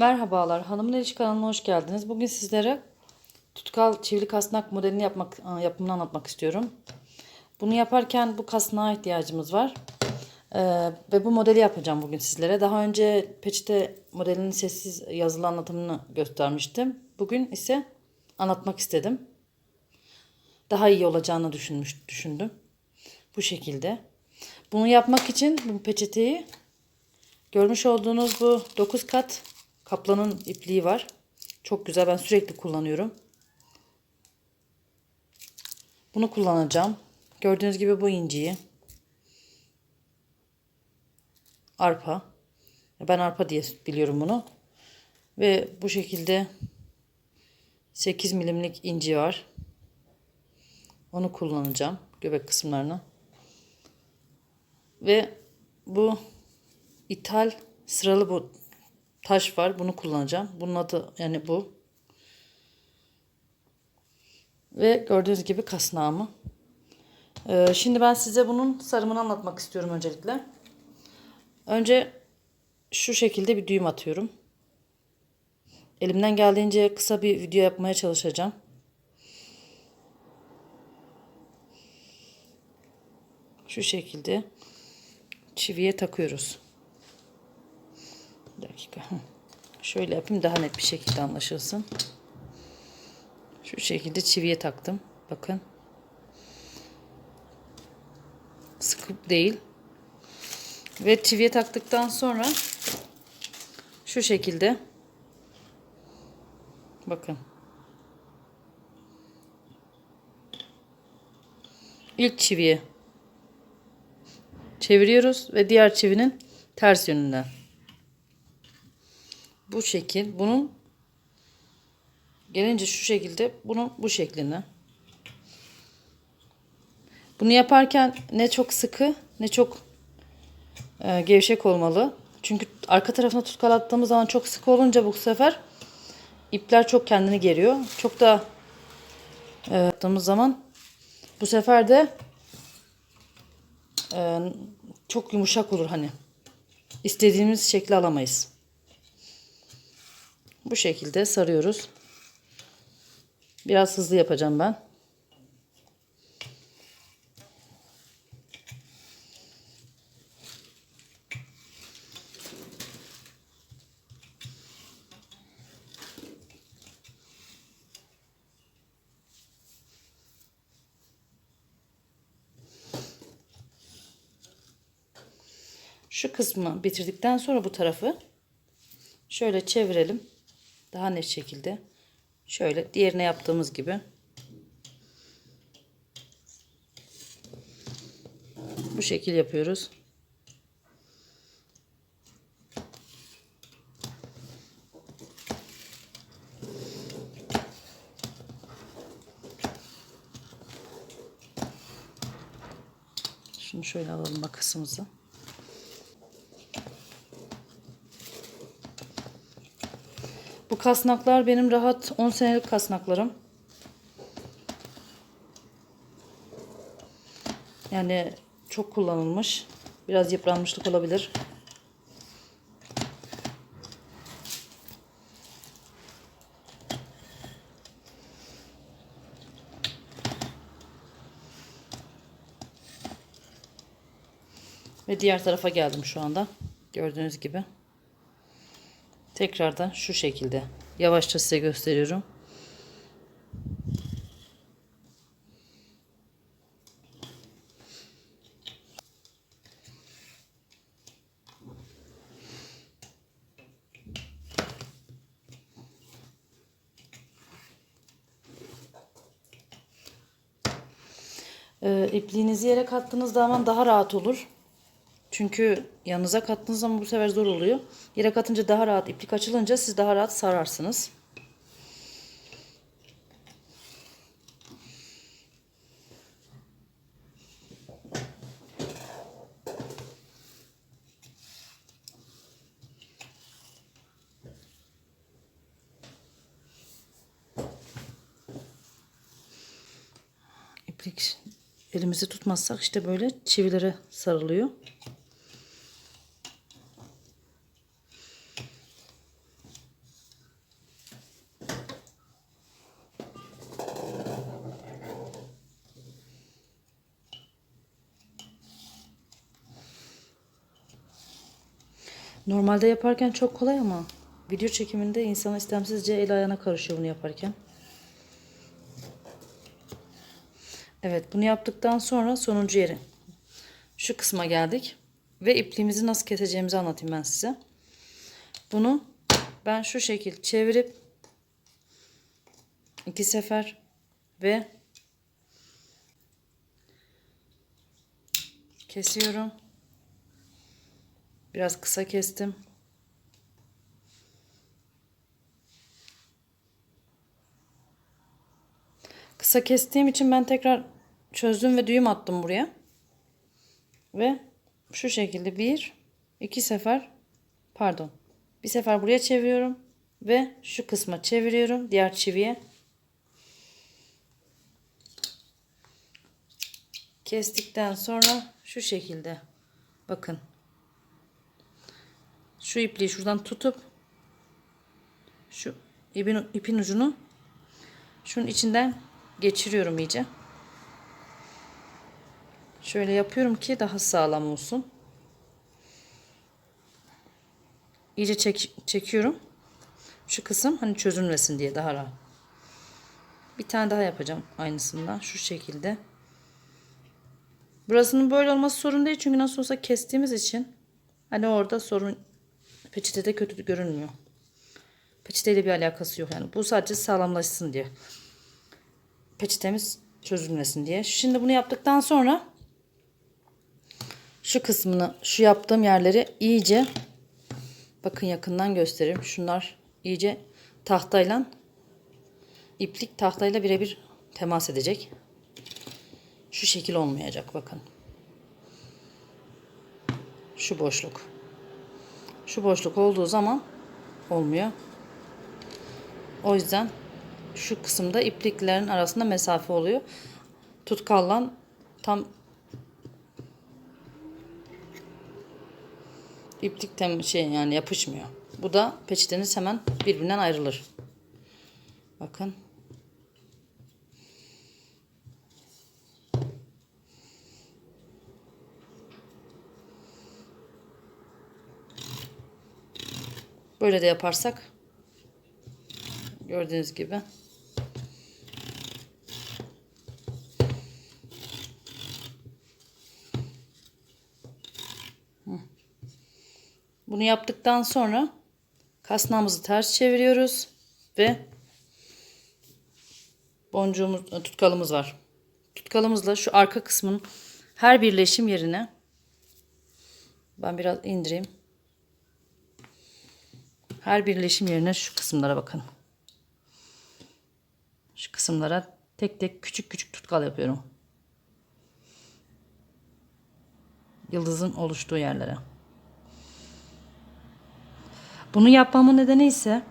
Merhabalar, Hanımın El İşi kanalına hoş geldiniz. Bugün sizlere tutkal çivili kasnak modelini yapmak, yapımını anlatmak istiyorum. Bunu yaparken bu kasnağa ihtiyacımız var. Ee, ve bu modeli yapacağım bugün sizlere. Daha önce peçete modelinin sessiz yazılı anlatımını göstermiştim. Bugün ise anlatmak istedim. Daha iyi olacağını düşünmüş, düşündüm. Bu şekilde. Bunu yapmak için bu peçeteyi görmüş olduğunuz bu 9 kat Kaplanın ipliği var. Çok güzel. Ben sürekli kullanıyorum. Bunu kullanacağım. Gördüğünüz gibi bu inciyi. Arpa. Ben arpa diye biliyorum bunu. Ve bu şekilde 8 milimlik inci var. Onu kullanacağım. Göbek kısımlarına. Ve bu ithal sıralı bu taş var. Bunu kullanacağım. Bunun adı yani bu. Ve gördüğünüz gibi kasnağımı. Ee, şimdi ben size bunun sarımını anlatmak istiyorum öncelikle. Önce şu şekilde bir düğüm atıyorum. Elimden geldiğince kısa bir video yapmaya çalışacağım. Şu şekilde çiviye takıyoruz. Bir dakika. Şöyle yapayım daha net bir şekilde anlaşılsın. Şu şekilde çiviye taktım. Bakın. Sıkıp değil. Ve çiviye taktıktan sonra şu şekilde bakın. İlk çiviye çeviriyoruz ve diğer çivinin ters yönünden bu şekil. Bunun gelince şu şekilde bunun bu şekline. Bunu yaparken ne çok sıkı ne çok e, gevşek olmalı. Çünkü arka tarafına tutkalattığımız zaman çok sıkı olunca bu sefer ipler çok kendini geriyor. Çok da e, yaptığımız zaman bu sefer de e, çok yumuşak olur hani. İstediğimiz şekli alamayız. Bu şekilde sarıyoruz. Biraz hızlı yapacağım ben. Şu kısmı bitirdikten sonra bu tarafı şöyle çevirelim. Daha net şekilde. Şöyle diğerine yaptığımız gibi. Bu şekil yapıyoruz. Şunu şöyle alalım makasımızı. Kasnaklar benim rahat 10 senelik kasnaklarım. Yani çok kullanılmış. Biraz yıpranmışlık olabilir. Ve diğer tarafa geldim şu anda. Gördüğünüz gibi. Tekrardan şu şekilde yavaşça size gösteriyorum. Ee, ipliğinizi yere kattığınız zaman daha rahat olur. Çünkü yanınıza kattığınız zaman bu sefer zor oluyor. Yere katınca daha rahat, iplik açılınca siz daha rahat sararsınız. İplik elimizi tutmazsak işte böyle çivilere sarılıyor. Normalde yaparken çok kolay ama video çekiminde insan istemsizce el ayağına karışıyor bunu yaparken. Evet bunu yaptıktan sonra sonuncu yeri. Şu kısma geldik. Ve ipliğimizi nasıl keseceğimizi anlatayım ben size. Bunu ben şu şekil çevirip iki sefer ve kesiyorum. Biraz kısa kestim. Kısa kestiğim için ben tekrar çözdüm ve düğüm attım buraya. Ve şu şekilde bir, iki sefer pardon. Bir sefer buraya çeviriyorum ve şu kısma çeviriyorum diğer çiviye. Kestikten sonra şu şekilde bakın. Şu ipliği şuradan tutup şu ipin, ipin ucunu şunun içinden geçiriyorum iyice. Şöyle yapıyorum ki daha sağlam olsun. İyice çek, çekiyorum. Şu kısım hani çözülmesin diye daha rahat. Bir tane daha yapacağım aynısından şu şekilde. Burasının böyle olması sorun değil çünkü nasıl olsa kestiğimiz için hani orada sorun peçetede kötü görünmüyor. Peçeteyle bir alakası yok yani. Bu sadece sağlamlaşsın diye. Peçetemiz çözülmesin diye. Şimdi bunu yaptıktan sonra şu kısmını, şu yaptığım yerleri iyice bakın yakından göstereyim. Şunlar iyice tahtayla iplik tahtayla birebir temas edecek. Şu şekil olmayacak bakın. Şu boşluk. Şu boşluk olduğu zaman olmuyor. O yüzden şu kısımda ipliklerin arasında mesafe oluyor. Tutkalla tam iplik tem şey yani yapışmıyor. Bu da peçeteniz hemen birbirinden ayrılır. Bakın. Böyle de yaparsak gördüğünüz gibi Bunu yaptıktan sonra kasnağımızı ters çeviriyoruz ve boncuğumuz, e, tutkalımız var. Tutkalımızla şu arka kısmın her birleşim yerine ben biraz indireyim. Her birleşim yerine şu kısımlara bakın. Şu kısımlara tek tek küçük küçük tutkal yapıyorum. Yıldızın oluştuğu yerlere. Bunu yapmamın nedeni ise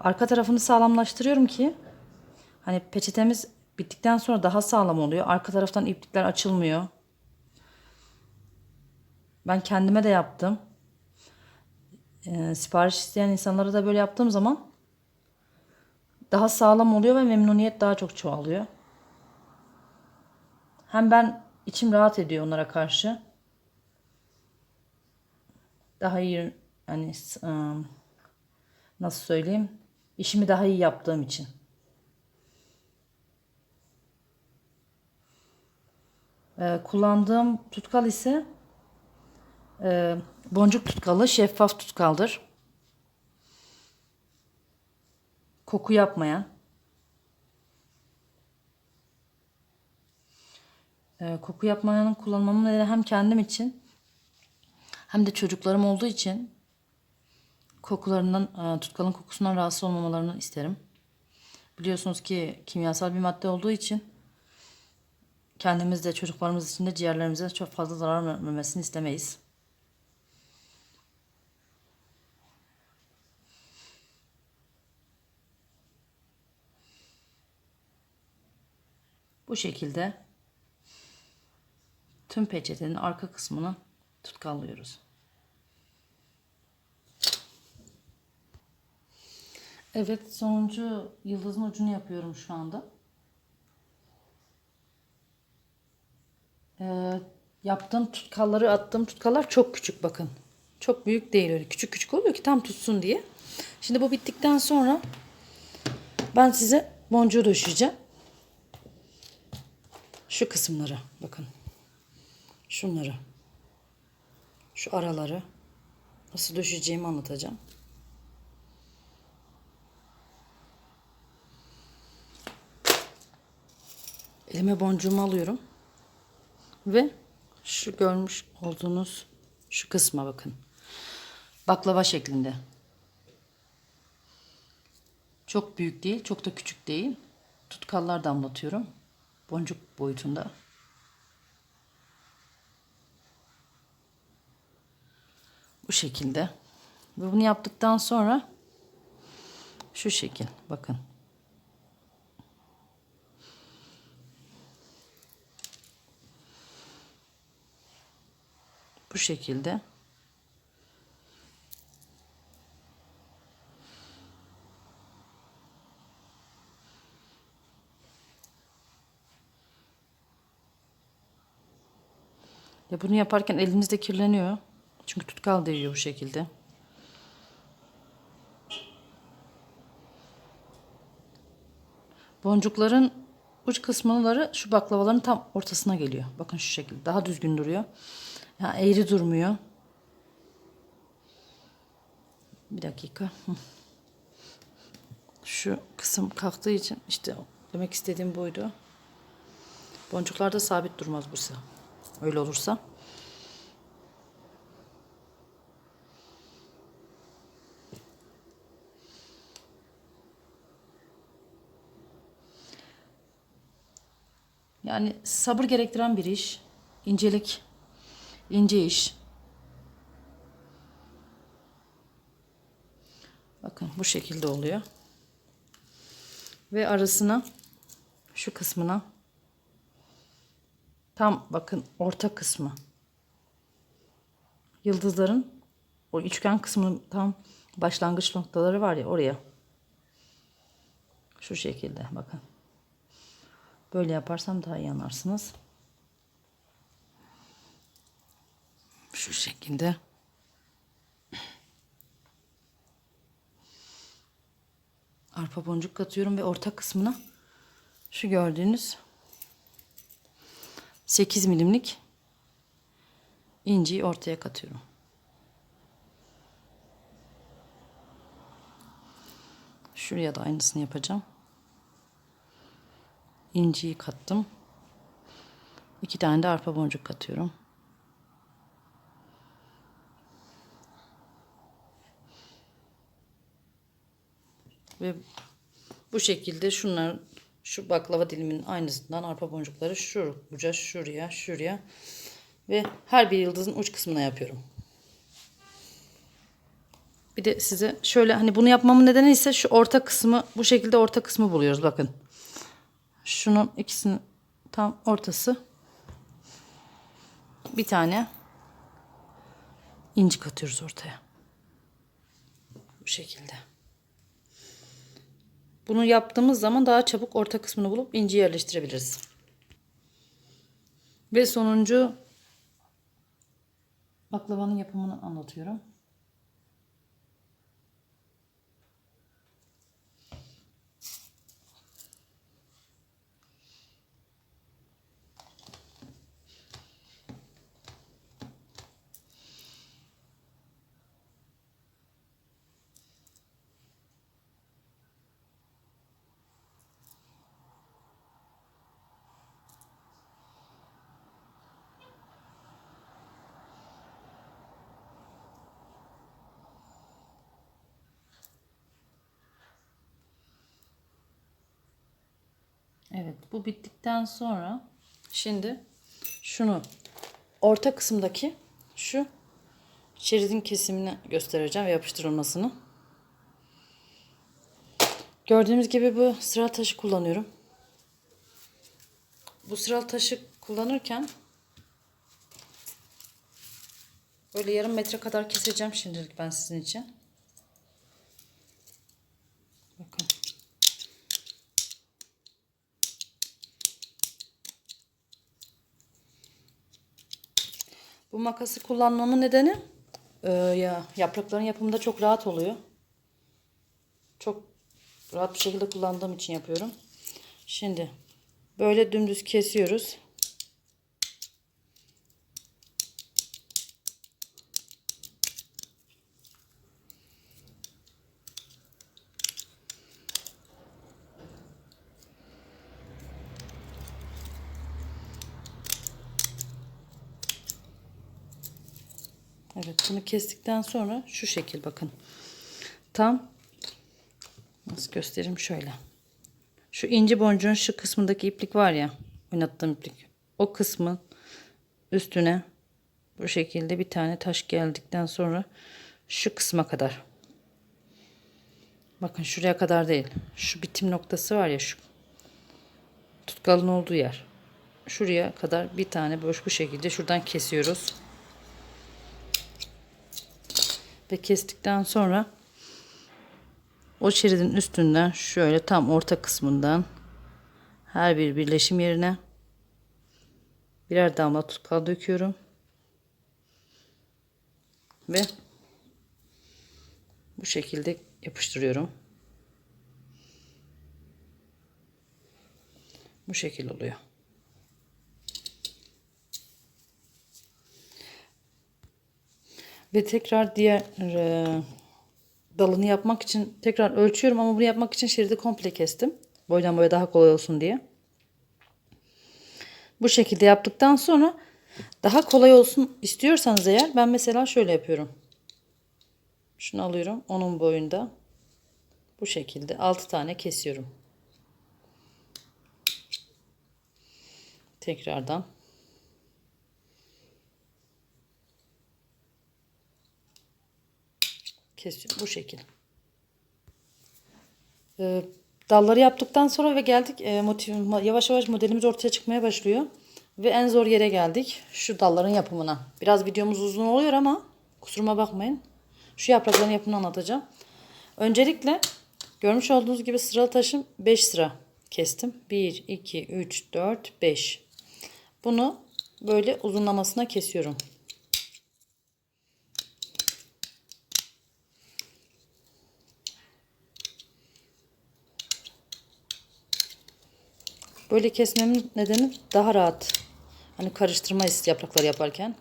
arka tarafını sağlamlaştırıyorum ki hani peçetemiz bittikten sonra daha sağlam oluyor. Arka taraftan iplikler açılmıyor. Ben kendime de yaptım. Ee, sipariş isteyen insanlara da böyle yaptığım zaman daha sağlam oluyor ve memnuniyet daha çok çoğalıyor. Hem ben içim rahat ediyor onlara karşı. Daha iyi hani ıı, nasıl söyleyeyim işimi daha iyi yaptığım için. Ee, kullandığım tutkal ise e, boncuk tutkalı şeffaf tutkaldır. Koku yapmayan. Ee, koku yapmayanın kullanmamın nedeni hem kendim için hem de çocuklarım olduğu için kokularından, e, tutkalın kokusundan rahatsız olmamalarını isterim. Biliyorsunuz ki kimyasal bir madde olduğu için kendimiz de çocuklarımız için de ciğerlerimize çok fazla zarar vermemesini istemeyiz. Bu şekilde tüm peçetenin arka kısmını tutkallıyoruz. Evet sonuncu yıldızın ucunu yapıyorum şu anda. Ee, yaptığım tutkalları attığım tutkallar çok küçük bakın. Çok büyük değil öyle küçük küçük oluyor ki tam tutsun diye. Şimdi bu bittikten sonra ben size boncuğu döşeyeceğim. Şu kısımları bakın. Şunları. Şu araları nasıl döşeyeceğimi anlatacağım. Elime boncuğumu alıyorum. Ve şu görmüş olduğunuz şu kısma bakın. Baklava şeklinde. Çok büyük değil, çok da küçük değil. Tutkallar damlatıyorum. Boncuk boyutunda. Bu şekilde. Ve bunu yaptıktan sonra şu şekil bakın. Bu şekilde. Ya bunu yaparken eliniz de kirleniyor. Çünkü tutkal değiyor bu şekilde. Boncukların uç kısımları şu baklavaların tam ortasına geliyor. Bakın şu şekilde. Daha düzgün duruyor. Ya eğri durmuyor. Bir dakika. Şu kısım kalktığı için işte demek istediğim buydu. Boncuklarda sabit durmaz bu sıra. Öyle olursa. Yani sabır gerektiren bir iş. incelik, ince iş. Bakın bu şekilde oluyor. Ve arasına şu kısmına tam bakın orta kısmı. Yıldızların o üçgen kısmının tam başlangıç noktaları var ya oraya. Şu şekilde bakın. Böyle yaparsam daha iyi anlarsınız. Şu şekilde. Arpa boncuk katıyorum ve orta kısmına şu gördüğünüz 8 milimlik inciyi ortaya katıyorum. Şuraya da aynısını yapacağım. İnciyi kattım. İki tane de arpa boncuk katıyorum. Ve bu şekilde şunlar şu baklava diliminin aynısından arpa boncukları şu uca şuraya şuraya ve her bir yıldızın uç kısmına yapıyorum. Bir de size şöyle hani bunu yapmamın nedeni ise şu orta kısmı bu şekilde orta kısmı buluyoruz bakın. Şunun ikisinin tam ortası. Bir tane inci katıyoruz ortaya. Bu şekilde. Bunu yaptığımız zaman daha çabuk orta kısmını bulup inci yerleştirebiliriz. Ve sonuncu baklavanın yapımını anlatıyorum. Evet bu bittikten sonra şimdi şunu orta kısımdaki şu şeridin kesimini göstereceğim ve yapıştırılmasını. Gördüğünüz gibi bu sıra taşı kullanıyorum. Bu sıra taşı kullanırken böyle yarım metre kadar keseceğim şimdilik ben sizin için. Bakın. Bu makası kullanmamın nedeni Ee, ya yaprakların yapımında çok rahat oluyor. Çok rahat bir şekilde kullandığım için yapıyorum. Şimdi böyle dümdüz kesiyoruz. Bunu kestikten sonra şu şekil bakın. Tam nasıl göstereyim şöyle. Şu ince boncuğun şu kısmındaki iplik var ya oynattığım iplik. O kısmın üstüne bu şekilde bir tane taş geldikten sonra şu kısma kadar. Bakın şuraya kadar değil. Şu bitim noktası var ya şu tutkalın olduğu yer. Şuraya kadar bir tane boş bu şekilde şuradan kesiyoruz. Ve kestikten sonra o şeridin üstünden şöyle tam orta kısmından her bir birleşim yerine birer damla tutkal döküyorum. Ve bu şekilde yapıştırıyorum. Bu şekil oluyor. Ve tekrar diğer e, dalını yapmak için tekrar ölçüyorum ama bunu yapmak için şeridi komple kestim. Boydan boya daha kolay olsun diye. Bu şekilde yaptıktan sonra daha kolay olsun istiyorsanız eğer ben mesela şöyle yapıyorum. Şunu alıyorum onun boyunda. Bu şekilde 6 tane kesiyorum. Tekrardan. Kesiyorum bu şekil. Ee, dalları yaptıktan sonra ve geldik e, motiv, yavaş yavaş modelimiz ortaya çıkmaya başlıyor. Ve en zor yere geldik. Şu dalların yapımına. Biraz videomuz uzun oluyor ama kusuruma bakmayın. Şu yaprakların yapımını anlatacağım. Öncelikle görmüş olduğunuz gibi sıralı taşım 5 sıra kestim. 1, 2, 3, 4, 5. Bunu böyle uzunlamasına kesiyorum. Böyle kesmemin nedeni daha rahat. Hani karıştırmayız yaprakları yaparken.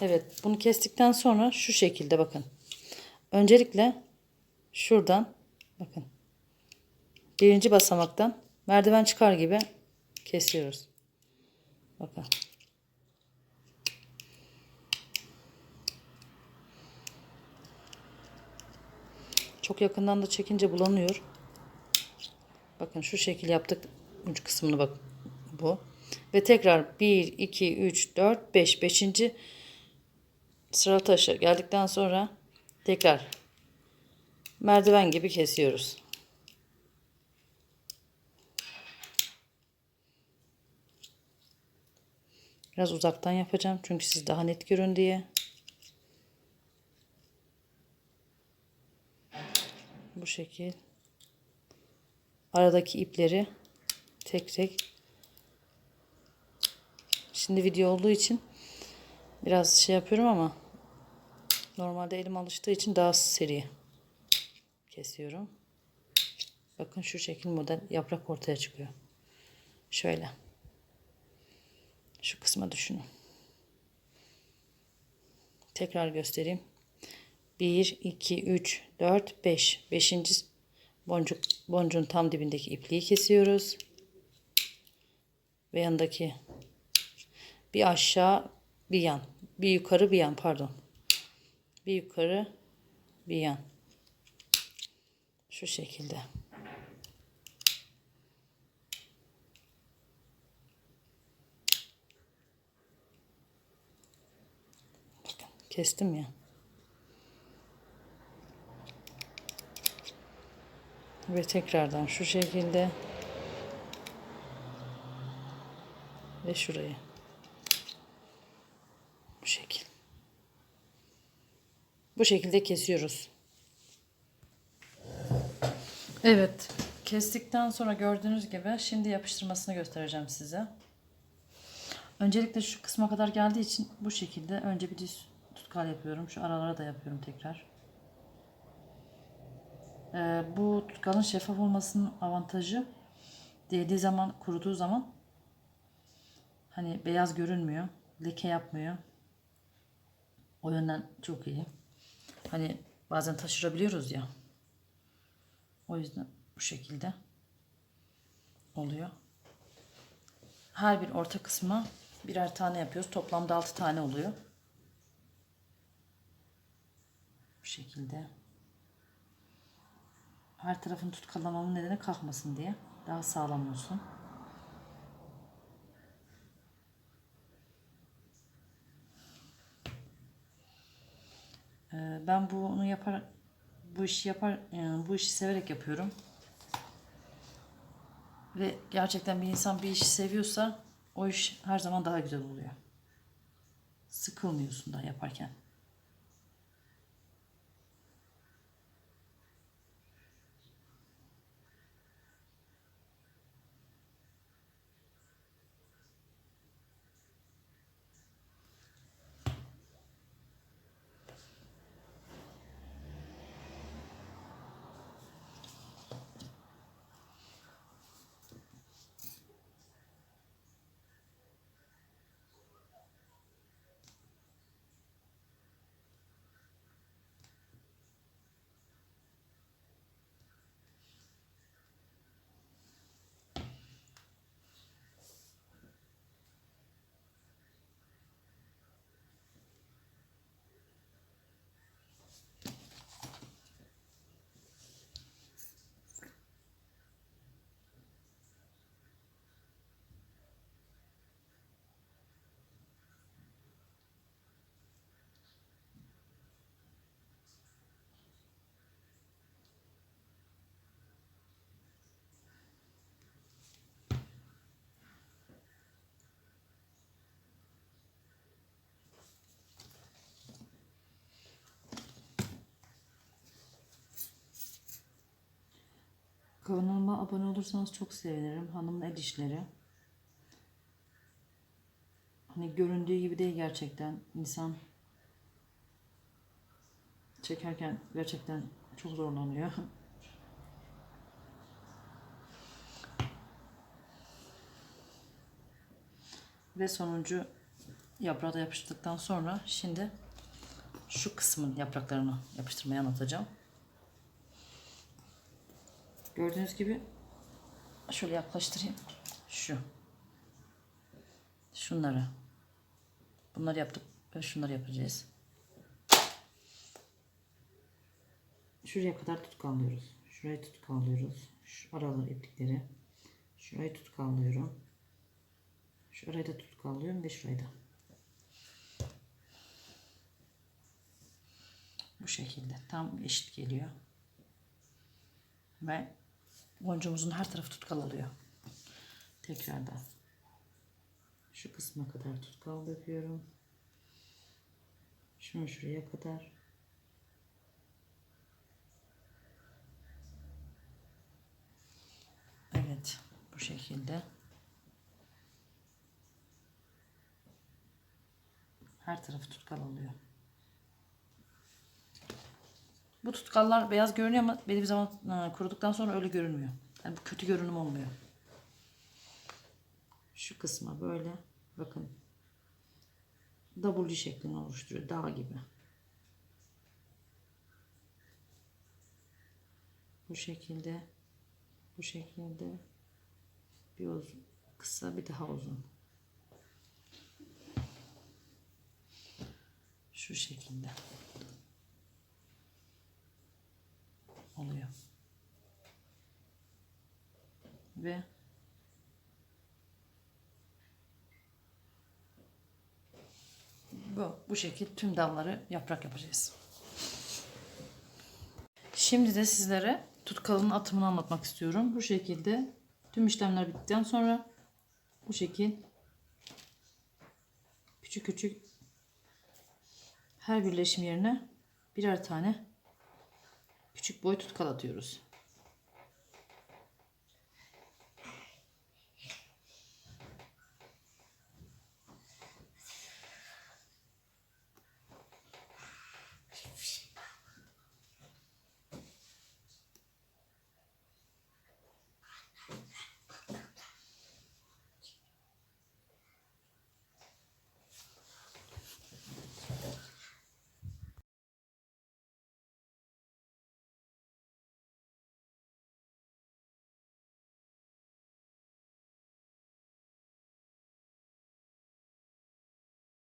Evet bunu kestikten sonra şu şekilde bakın. Öncelikle şuradan bakın. Birinci basamaktan merdiven çıkar gibi kesiyoruz. Bakın. Çok yakından da çekince bulanıyor. Bakın şu şekil yaptık. Uç kısmını bak bu. Ve tekrar 1, 2, 3, 4, 5. 5. sıra taşı geldikten sonra tekrar merdiven gibi kesiyoruz. Biraz uzaktan yapacağım çünkü siz daha net görün diye. Bu şekil. Aradaki ipleri tek tek. Şimdi video olduğu için biraz şey yapıyorum ama normalde elim alıştığı için daha seri kesiyorum. Bakın şu şekil model yaprak ortaya çıkıyor. Şöyle. Şu kısma düşünün. Tekrar göstereyim. 1, 2, 3, 4, 5. 5. boncuk boncuğun tam dibindeki ipliği kesiyoruz. Ve yanındaki bir aşağı bir yan. Bir yukarı bir yan pardon. Bir yukarı bir yan. Şu şekilde. Kestim ya. Ve tekrardan şu şekilde ve şuraya. Bu şekil. Bu şekilde kesiyoruz. Evet. Kestikten sonra gördüğünüz gibi şimdi yapıştırmasını göstereceğim size. Öncelikle şu kısma kadar geldiği için bu şekilde önce bir düz tutkal yapıyorum. Şu aralara da yapıyorum tekrar. Ee, bu tutkalın şeffaf olmasının avantajı değdiği zaman kuruduğu zaman hani beyaz görünmüyor. Leke yapmıyor. O yönden çok iyi. Hani bazen taşırabiliyoruz ya. O yüzden bu şekilde oluyor. Her bir orta kısma birer tane yapıyoruz. Toplamda 6 tane oluyor. Bu şekilde. Her tarafın tutkalamamın nedeni kalkmasın diye. Daha sağlam olsun. Ee, Ben bunu yapar bu işi yapar yani bu işi severek yapıyorum. Ve gerçekten bir insan bir işi seviyorsa o iş her zaman daha güzel oluyor. Sıkılmıyorsun da yaparken. Kanalıma abone olursanız çok sevinirim. Hanımın el işleri. Hani göründüğü gibi değil gerçekten. İnsan çekerken gerçekten çok zorlanıyor. Ve sonuncu yaprağı da yapıştırdıktan sonra şimdi şu kısmın yapraklarını yapıştırmayı anlatacağım. Gördüğünüz gibi şöyle yaklaştırayım. Şu. Şunları. Bunları yaptık ve şunları yapacağız. Şuraya kadar tutkallıyoruz. Şurayı tutkallıyoruz. Şu araları iplikleri. Şurayı tutkallıyorum. Şurayı da tutkallıyorum ve şurayı da. Bu şekilde tam eşit geliyor. Ve boncuğumuzun her tarafı tutkal oluyor. Tekrardan. Şu kısma kadar tutkal yapıyorum. Şunu şuraya kadar. Evet. Bu şekilde. Her tarafı tutkal oluyor. Bu tutkallar beyaz görünüyor ama belli bir zaman e, kuruduktan sonra öyle görünmüyor. Yani bu kötü görünüm olmuyor. Şu kısma böyle bakın W şeklini oluşturuyor. Dağ gibi. Bu şekilde bu şekilde bir uzun kısa bir daha uzun. Şu şekilde. Oluyor. Ve bu, bu şekil tüm dalları yaprak yapacağız. Şimdi de sizlere tutkalın atımını anlatmak istiyorum. Bu şekilde tüm işlemler bittikten sonra bu şekil küçük küçük her birleşim yerine birer tane küçük boy tutkal atıyoruz.